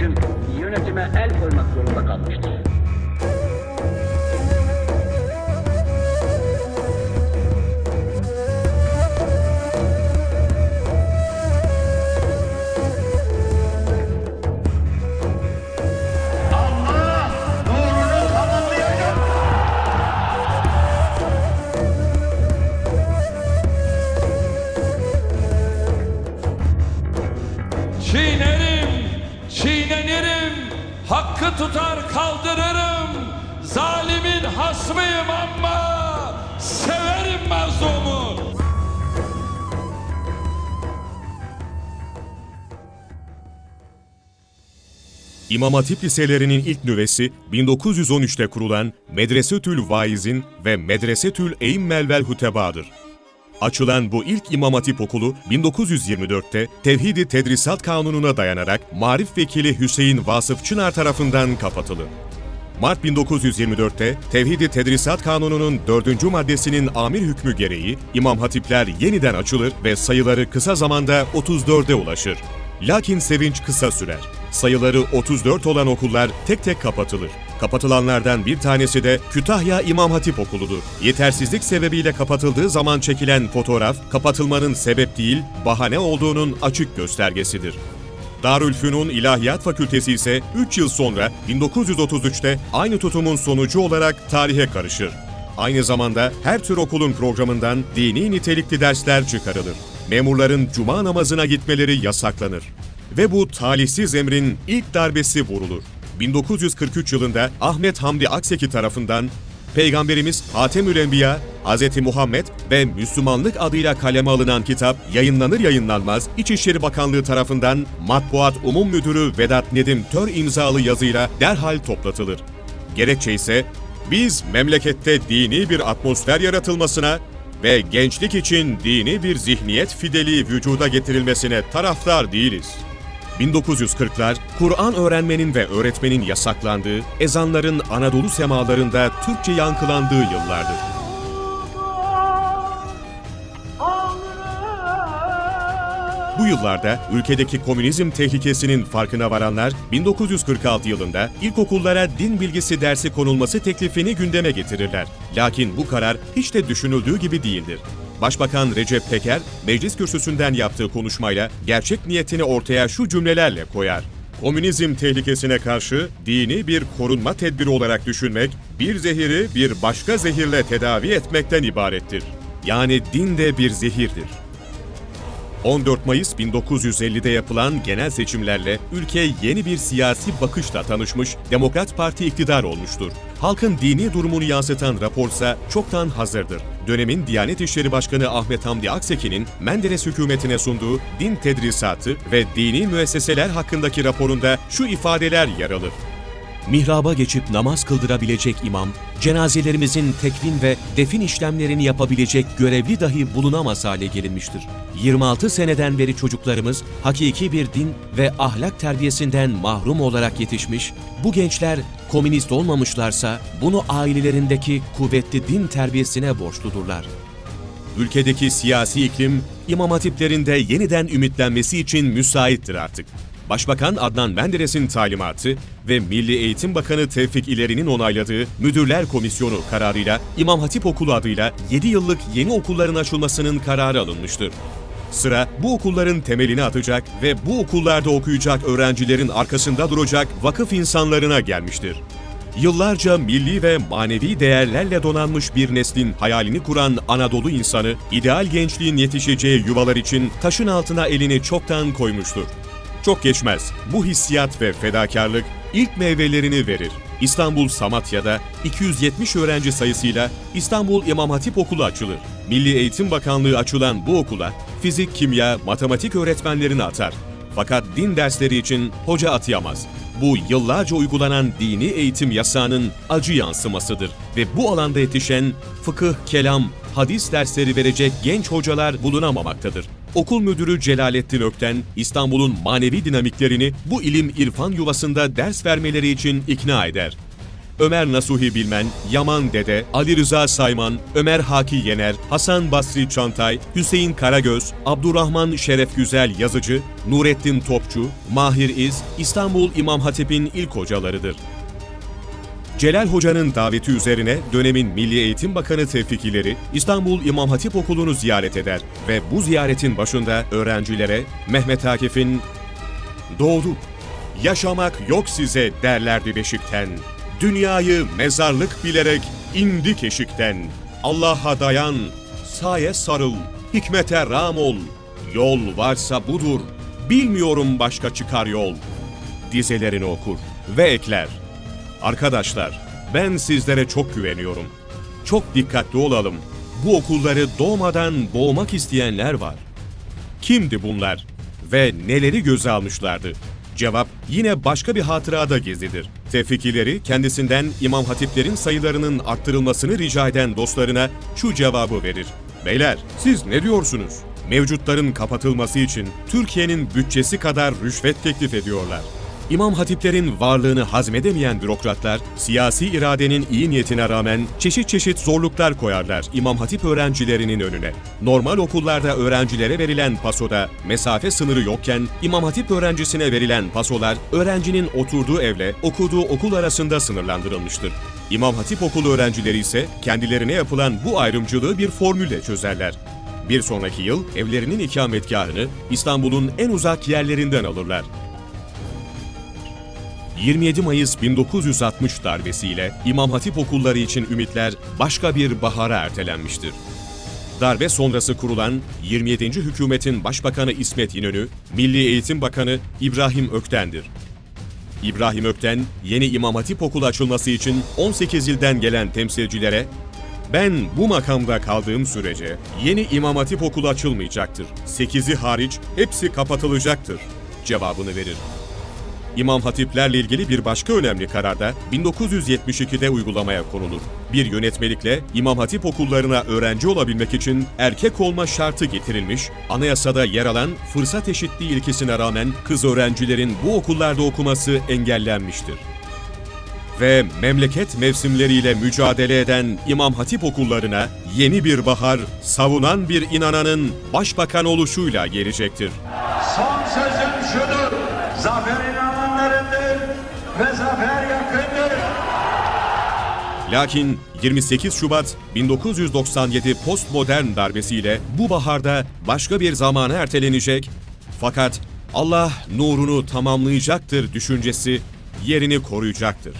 Agent. Tutar kaldırırım. Zalimin hasmıyım ama severim mazlumu. İmam Hatip liselerinin ilk nüvesi 1913'te kurulan Medresetül Vaizin ve Medresetül Eğimmel vel Huteba'dır. Açılan bu ilk İmam Hatip okulu 1924'te Tevhid-i Tedrisat Kanunu'na dayanarak Marif Vekili Hüseyin Vasıf Çınar tarafından kapatılır. Mart 1924'te Tevhid-i Tedrisat Kanunu'nun 4. maddesinin amir hükmü gereği İmam Hatipler yeniden açılır ve sayıları kısa zamanda 34'e ulaşır. Lakin sevinç kısa sürer. Sayıları 34 olan okullar tek tek kapatılır. Kapatılanlardan bir tanesi de Kütahya İmam Hatip Okulu'dur. Yetersizlik sebebiyle kapatıldığı zaman çekilen fotoğraf, kapatılmanın sebep değil, bahane olduğunun açık göstergesidir. Darülfünun İlahiyat Fakültesi ise 3 yıl sonra 1933'te aynı tutumun sonucu olarak tarihe karışır. Aynı zamanda her tür okulun programından dini nitelikli dersler çıkarılır. Memurların cuma namazına gitmeleri yasaklanır. Ve bu talihsiz emrin ilk darbesi vurulur. 1943 yılında Ahmet Hamdi Akseki tarafından Peygamberimiz Hatemül Enbiya, Hz. Muhammed ve Müslümanlık adıyla kaleme alınan kitap yayınlanır yayınlanmaz İçişleri Bakanlığı tarafından Matbuat Umum Müdürü Vedat Nedim Tör imzalı yazıyla derhal toplatılır. Gerekçe ise biz memlekette dini bir atmosfer yaratılmasına ve gençlik için dini bir zihniyet fideliği vücuda getirilmesine taraftar değiliz. 1940'lar, Kur'an öğrenmenin ve öğretmenin yasaklandığı, ezanların Anadolu semalarında Türkçe yankılandığı yıllardır. Bu yıllarda ülkedeki komünizm tehlikesinin farkına varanlar 1946 yılında ilkokullara din bilgisi dersi konulması teklifini gündeme getirirler. Lakin bu karar hiç de düşünüldüğü gibi değildir. Başbakan Recep Peker, meclis kürsüsünden yaptığı konuşmayla gerçek niyetini ortaya şu cümlelerle koyar. Komünizm tehlikesine karşı dini bir korunma tedbiri olarak düşünmek, bir zehiri bir başka zehirle tedavi etmekten ibarettir. Yani din de bir zehirdir. 14 Mayıs 1950'de yapılan genel seçimlerle ülke yeni bir siyasi bakışla tanışmış, Demokrat Parti iktidar olmuştur. Halkın dini durumunu yansıtan raporsa çoktan hazırdır. Dönemin Diyanet İşleri Başkanı Ahmet Hamdi Akseki'nin Menderes hükümetine sunduğu din tedrisatı ve dini müesseseler hakkındaki raporunda şu ifadeler yer alır. Mihraba geçip namaz kıldırabilecek imam, cenazelerimizin tekvin ve defin işlemlerini yapabilecek görevli dahi bulunamaz hale gelinmiştir. 26 seneden beri çocuklarımız hakiki bir din ve ahlak terbiyesinden mahrum olarak yetişmiş, bu gençler komünist olmamışlarsa bunu ailelerindeki kuvvetli din terbiyesine borçludurlar. Ülkedeki siyasi iklim imam hatiplerinde yeniden ümitlenmesi için müsaittir artık. Başbakan Adnan Menderes'in talimatı ve Milli Eğitim Bakanı Tevfik İleri'nin onayladığı Müdürler Komisyonu kararıyla İmam Hatip Okulu adıyla 7 yıllık yeni okulların açılmasının kararı alınmıştır. Sıra bu okulların temelini atacak ve bu okullarda okuyacak öğrencilerin arkasında duracak vakıf insanlarına gelmiştir. Yıllarca milli ve manevi değerlerle donanmış bir neslin hayalini kuran Anadolu insanı, ideal gençliğin yetişeceği yuvalar için taşın altına elini çoktan koymuştur. Çok geçmez, bu hissiyat ve fedakarlık ilk meyvelerini verir. İstanbul Samatya'da 270 öğrenci sayısıyla İstanbul İmam Hatip Okulu açılır. Milli Eğitim Bakanlığı açılan bu okula fizik, kimya, matematik öğretmenlerini atar. Fakat din dersleri için hoca atayamaz. Bu yıllarca uygulanan dini eğitim yasağının acı yansımasıdır ve bu alanda yetişen fıkıh, kelam, hadis dersleri verecek genç hocalar bulunamamaktadır. Okul müdürü Celalettin Ökten, İstanbul'un manevi dinamiklerini bu ilim irfan yuvasında ders vermeleri için ikna eder. Ömer Nasuhi Bilmen, Yaman Dede, Ali Rıza Sayman, Ömer Haki Yener, Hasan Basri Çantay, Hüseyin Karagöz, Abdurrahman Şeref Güzel Yazıcı, Nurettin Topçu, Mahir İz, İstanbul İmam Hatip'in ilk hocalarıdır. Celal Hoca'nın daveti üzerine dönemin Milli Eğitim Bakanı Tevfik İleri İstanbul İmam Hatip Okulu'nu ziyaret eder ve bu ziyaretin başında öğrencilere Mehmet Akif'in Doğduk, yaşamak yok size derlerdi beşikten. Dünyayı mezarlık bilerek indik eşikten. Allah'a dayan, saye sarıl, hikmete ram ol. Yol varsa budur, bilmiyorum başka çıkar yol. Dizelerini okur ve ekler. Arkadaşlar, ben sizlere çok güveniyorum. Çok dikkatli olalım. Bu okulları doğmadan boğmak isteyenler var. Kimdi bunlar? Ve neleri göze almışlardı? Cevap yine başka bir hatırada gizlidir. Tevfikileri kendisinden İmam Hatiplerin sayılarının arttırılmasını rica eden dostlarına şu cevabı verir. Beyler siz ne diyorsunuz? Mevcutların kapatılması için Türkiye'nin bütçesi kadar rüşvet teklif ediyorlar. İmam hatiplerin varlığını hazmedemeyen bürokratlar, siyasi iradenin iyi niyetine rağmen çeşit çeşit zorluklar koyarlar İmam hatip öğrencilerinin önüne. Normal okullarda öğrencilere verilen pasoda mesafe sınırı yokken İmam hatip öğrencisine verilen pasolar öğrencinin oturduğu evle okuduğu okul arasında sınırlandırılmıştır. İmam hatip okulu öğrencileri ise kendilerine yapılan bu ayrımcılığı bir formülle çözerler. Bir sonraki yıl evlerinin ikametgahını İstanbul'un en uzak yerlerinden alırlar. 27 Mayıs 1960 darbesiyle İmam Hatip okulları için ümitler başka bir bahara ertelenmiştir. Darbe sonrası kurulan 27. hükümetin Başbakanı İsmet İnönü, Milli Eğitim Bakanı İbrahim Ökten'dir. İbrahim Ökten, yeni İmam Hatip okulu açılması için 18 ilden gelen temsilcilere ben bu makamda kaldığım sürece yeni İmam Hatip okulu açılmayacaktır. 8'i hariç hepsi kapatılacaktır cevabını verir. İmam hatiplerle ilgili bir başka önemli karar da 1972'de uygulamaya konulur. Bir yönetmelikle İmam Hatip okullarına öğrenci olabilmek için erkek olma şartı getirilmiş, anayasada yer alan fırsat eşitliği ilkesine rağmen kız öğrencilerin bu okullarda okuması engellenmiştir. Ve memleket mevsimleriyle mücadele eden İmam Hatip okullarına yeni bir bahar, savunan bir inananın başbakan oluşuyla gelecektir. Son sözüm şudur. Alanlarındır ve zafer yakındır. Lakin 28 Şubat 1997 postmodern darbesiyle bu baharda başka bir zamana ertelenecek fakat Allah nurunu tamamlayacaktır düşüncesi yerini koruyacaktır.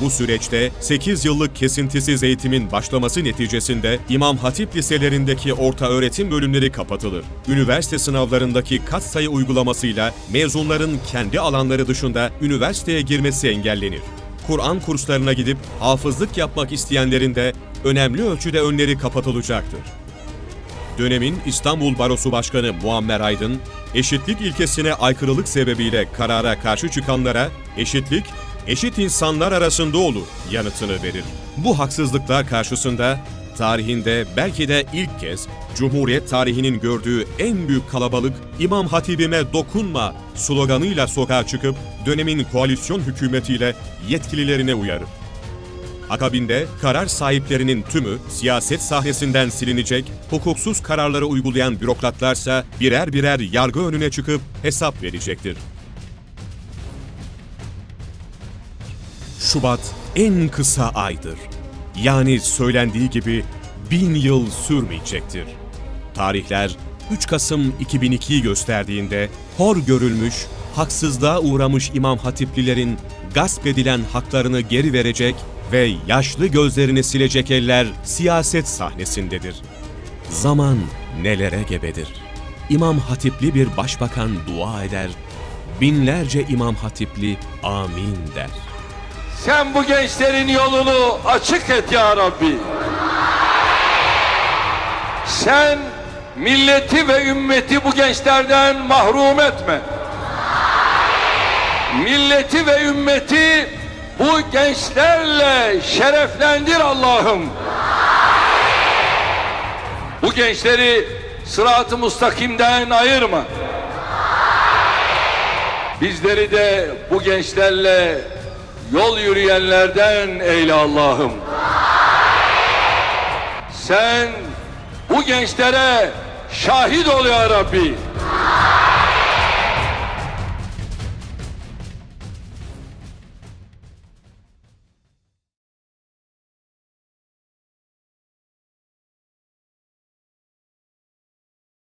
Bu süreçte 8 yıllık kesintisiz eğitimin başlaması neticesinde İmam Hatip liselerindeki orta öğretim bölümleri kapatılır. Üniversite sınavlarındaki katsayı uygulamasıyla mezunların kendi alanları dışında üniversiteye girmesi engellenir. Kur'an kurslarına gidip hafızlık yapmak isteyenlerin de önemli ölçüde önleri kapatılacaktır. Dönemin İstanbul Barosu Başkanı Muammer Aydın, eşitlik ilkesine aykırılık sebebiyle karara karşı çıkanlara eşitlik, eşit insanlar arasında olur yanıtını verir. Bu haksızlıklar karşısında tarihinde belki de ilk kez Cumhuriyet tarihinin gördüğü en büyük kalabalık İmam Hatibime dokunma sloganıyla sokağa çıkıp dönemin koalisyon hükümetiyle yetkililerine uyarır. Akabinde karar sahiplerinin tümü siyaset sahnesinden silinecek, hukuksuz kararları uygulayan bürokratlarsa birer birer yargı önüne çıkıp hesap verecektir. Şubat en kısa aydır. Yani söylendiği gibi bin yıl sürmeyecektir. Tarihler 3 Kasım 2002'yi gösterdiğinde hor görülmüş, haksızlığa uğramış İmam Hatiplilerin gasp edilen haklarını geri verecek ve yaşlı gözlerini silecek eller siyaset sahnesindedir. Zaman nelere gebedir. İmam Hatipli bir başbakan dua eder, binlerce İmam Hatipli amin der. Sen bu gençlerin yolunu açık et ya Rabbi. Sen milleti ve ümmeti bu gençlerden mahrum etme. Milleti ve ümmeti bu gençlerle şereflendir Allah'ım. Bu gençleri sırat-ı mustakimden ayırma. Bizleri de bu gençlerle yol yürüyenlerden eyle Allah'ım. Sen bu gençlere şahit ol ya Rabbi.